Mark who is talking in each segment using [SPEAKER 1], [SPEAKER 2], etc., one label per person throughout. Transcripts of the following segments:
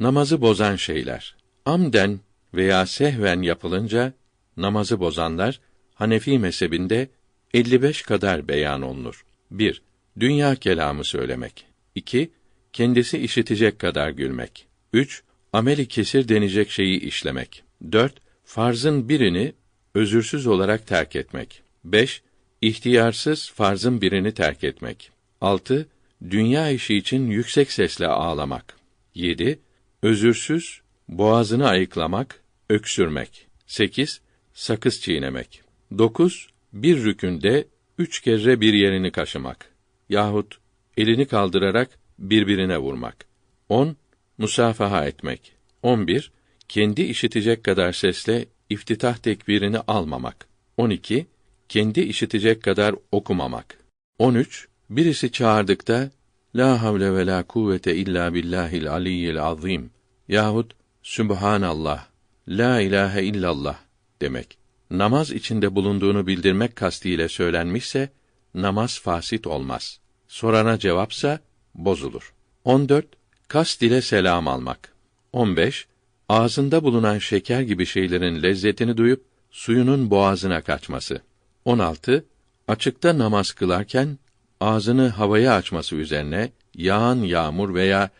[SPEAKER 1] Namazı bozan şeyler. Amden veya sehven yapılınca namazı bozanlar Hanefi mezhebinde 55 kadar beyan olunur. 1. Dünya kelamı söylemek. 2. Kendisi işitecek kadar gülmek. 3. Ameli kesir denecek şeyi işlemek. 4. Farzın birini özürsüz olarak terk etmek. 5. İhtiyarsız farzın birini terk etmek. 6. Dünya işi için yüksek sesle ağlamak. 7. Özürsüz boğazını ayıklamak, öksürmek. 8. Sakız çiğnemek. 9. Bir rükünde üç kere bir yerini kaşımak yahut elini kaldırarak birbirine vurmak. 10. Musafaha etmek. 11. Kendi işitecek kadar sesle iftitah tekbirini almamak. 12. Kendi işitecek kadar okumamak. 13. Birisi çağırdıkta La havle ve la kuvvete illa billahil aliyyil azim yahut Sübhanallah, La ilahe illallah demek. Namaz içinde bulunduğunu bildirmek kastıyla söylenmişse namaz fasit olmaz. Sorana cevapsa bozulur. 14. Kast ile selam almak. 15. Ağzında bulunan şeker gibi şeylerin lezzetini duyup suyunun boğazına kaçması. 16. Açıkta namaz kılarken ağzını havaya açması üzerine yağan yağmur veya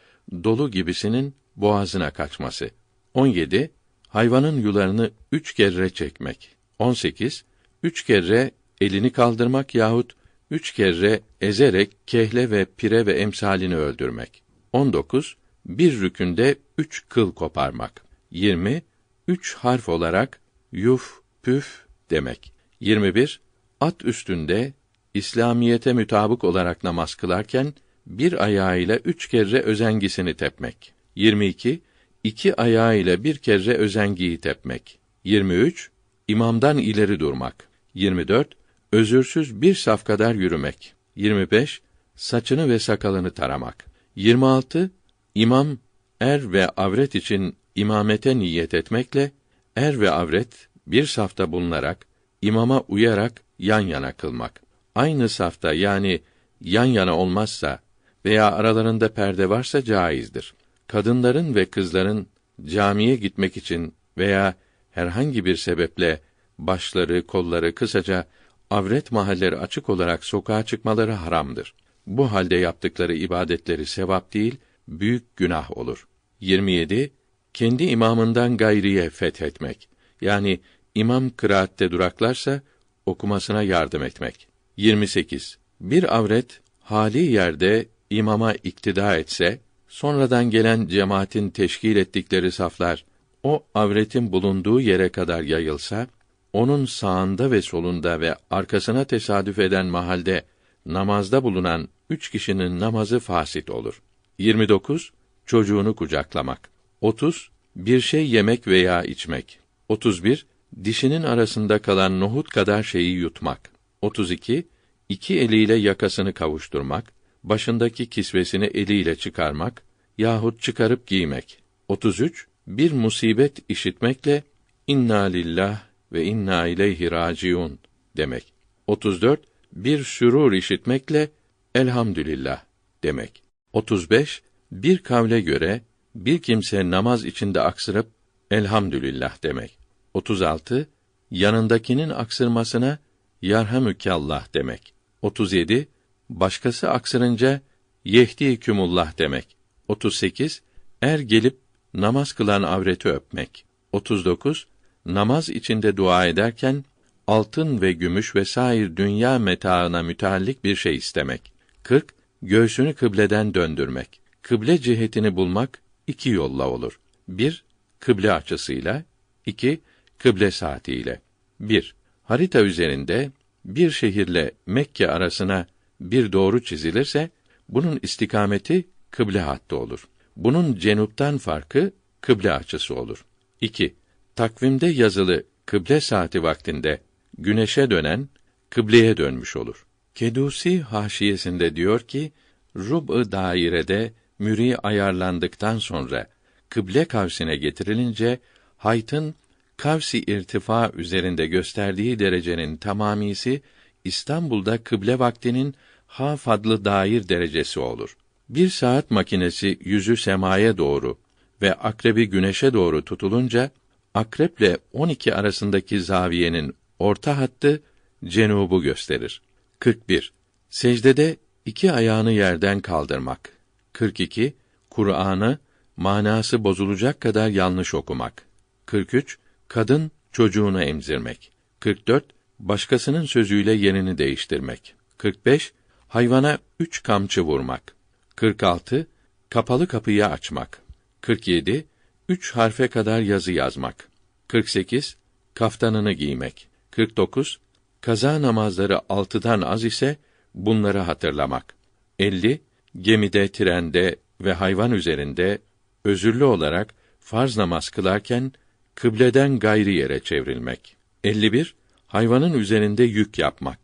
[SPEAKER 1] dolu gibisinin boğazına kaçması. 17. Hayvanın yularını üç kere çekmek. 18. Üç kere elini kaldırmak yahut üç kere ezerek kehle ve pire ve emsalini öldürmek. 19. Bir rükünde üç kıl koparmak. 20. Üç harf olarak yuf, püf demek. 21. At üstünde İslamiyete mütabık olarak namaz kılarken bir ayağıyla üç kere özengisini tepmek. 22. iki ayağıyla bir kere özengiyi tepmek. 23. İmamdan ileri durmak. 24. Özürsüz bir saf kadar yürümek. 25. Saçını ve sakalını taramak. 26. İmam er ve avret için imamete niyet etmekle er ve avret bir safta bulunarak imama uyarak yan yana kılmak. Aynı safta yani yan yana olmazsa veya aralarında perde varsa caizdir. Kadınların ve kızların camiye gitmek için veya herhangi bir sebeple başları, kolları kısaca avret mahalleri açık olarak sokağa çıkmaları haramdır. Bu halde yaptıkları ibadetleri sevap değil, büyük günah olur. 27. Kendi imamından gayriye fethetmek. Yani imam kıraatte duraklarsa okumasına yardım etmek. 28. Bir avret hali yerde imama iktida etse, sonradan gelen cemaatin teşkil ettikleri saflar o avretin bulunduğu yere kadar yayılsa, onun sağında ve solunda ve arkasına tesadüf eden mahalde namazda bulunan üç kişinin namazı fasit olur. 29. Çocuğunu kucaklamak. 30. Bir şey yemek veya içmek. 31. Dişinin arasında kalan nohut kadar şeyi yutmak. 32. İki eliyle yakasını kavuşturmak, başındaki kisvesini eliyle çıkarmak yahut çıkarıp giymek. 33. Bir musibet işitmekle inna lillah ve inna ileyhi raciun demek. 34. Bir sürur işitmekle elhamdülillah demek. 35. Bir kavle göre bir kimse namaz içinde aksırıp elhamdülillah demek. 36. Yanındakinin aksırmasına yarhamükallah demek. 37. Başkası aksırınca yehdikümullah demek. 38. Er gelip namaz kılan avreti öpmek. 39 namaz içinde dua ederken altın ve gümüş ve sair dünya metaına müteallik bir şey istemek. 40 göğsünü kıbleden döndürmek. Kıble cihetini bulmak iki yolla olur. 1 kıble açısıyla, 2 kıble saatiyle. 1 harita üzerinde bir şehirle Mekke arasına bir doğru çizilirse bunun istikameti kıble hattı olur. Bunun cenuptan farkı kıble açısı olur. 2 takvimde yazılı kıble saati vaktinde güneşe dönen kıbleye dönmüş olur. Kedusi haşiyesinde diyor ki rub-ı dairede müri ayarlandıktan sonra kıble kavsine getirilince haytın kavsi irtifa üzerinde gösterdiği derecenin tamamisi İstanbul'da kıble vaktinin ha fadlı dair derecesi olur. Bir saat makinesi yüzü semaya doğru ve akrebi güneşe doğru tutulunca akreple 12 arasındaki zaviyenin orta hattı cenubu gösterir. 41. Secdede iki ayağını yerden kaldırmak. 42. Kur'an'ı manası bozulacak kadar yanlış okumak. 43. Kadın çocuğunu emzirmek. 44. Başkasının sözüyle yerini değiştirmek. 45. Hayvana üç kamçı vurmak. 46. Kapalı kapıyı açmak. 47. Üç harfe kadar yazı yazmak. 48. Kaftanını giymek. 49. Kaza namazları altıdan az ise bunları hatırlamak. 50. Gemide, trende ve hayvan üzerinde özürlü olarak farz namaz kılarken kıbleden gayri yere çevrilmek. 51. Hayvanın üzerinde yük yapmak.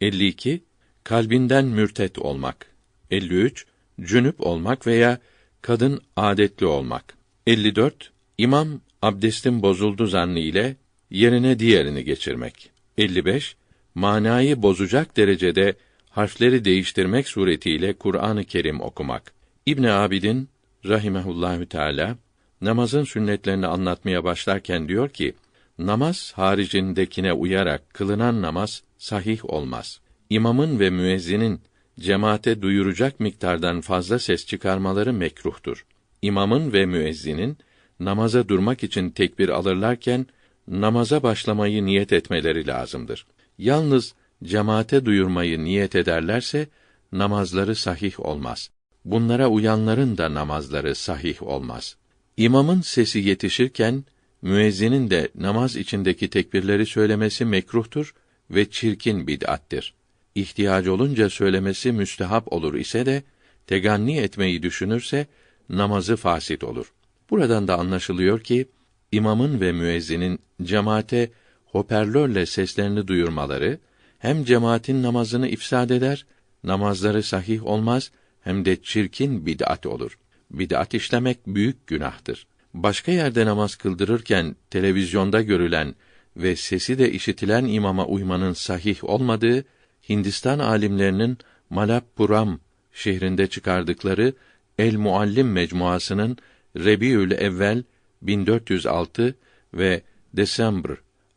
[SPEAKER 1] 52. Kalbinden mürtet olmak. 53. Cünüp olmak veya kadın adetli olmak. 54. İmam abdestin bozuldu zannı ile yerine diğerini geçirmek. 55. Manayı bozacak derecede harfleri değiştirmek suretiyle Kur'an-ı Kerim okumak. İbn Abidin rahimehullahü teala namazın sünnetlerini anlatmaya başlarken diyor ki: Namaz haricindekine uyarak kılınan namaz sahih olmaz. İmamın ve müezzinin cemaate duyuracak miktardan fazla ses çıkarmaları mekruhtur. İmamın ve müezzinin namaza durmak için tekbir alırlarken namaza başlamayı niyet etmeleri lazımdır. Yalnız cemaate duyurmayı niyet ederlerse namazları sahih olmaz. Bunlara uyanların da namazları sahih olmaz. İmamın sesi yetişirken müezzinin de namaz içindeki tekbirleri söylemesi mekruhtur ve çirkin bid'attir. İhtiyacı olunca söylemesi müstehap olur ise de teganni etmeyi düşünürse namazı fasit olur. Buradan da anlaşılıyor ki imamın ve müezzinin cemaate hoparlörle seslerini duyurmaları hem cemaatin namazını ifsad eder, namazları sahih olmaz hem de çirkin bid'at olur. Bid'at işlemek büyük günahtır. Başka yerde namaz kıldırırken televizyonda görülen ve sesi de işitilen imama uymanın sahih olmadığı Hindistan alimlerinin Malappuram şehrinde çıkardıkları El Muallim mecmuasının Rebiül Evvel 1406 ve Desembr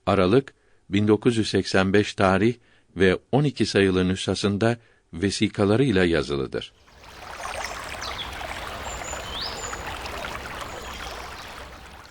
[SPEAKER 1] Aralık 1985 tarih ve 12 sayılı nüshasında vesikalarıyla yazılıdır.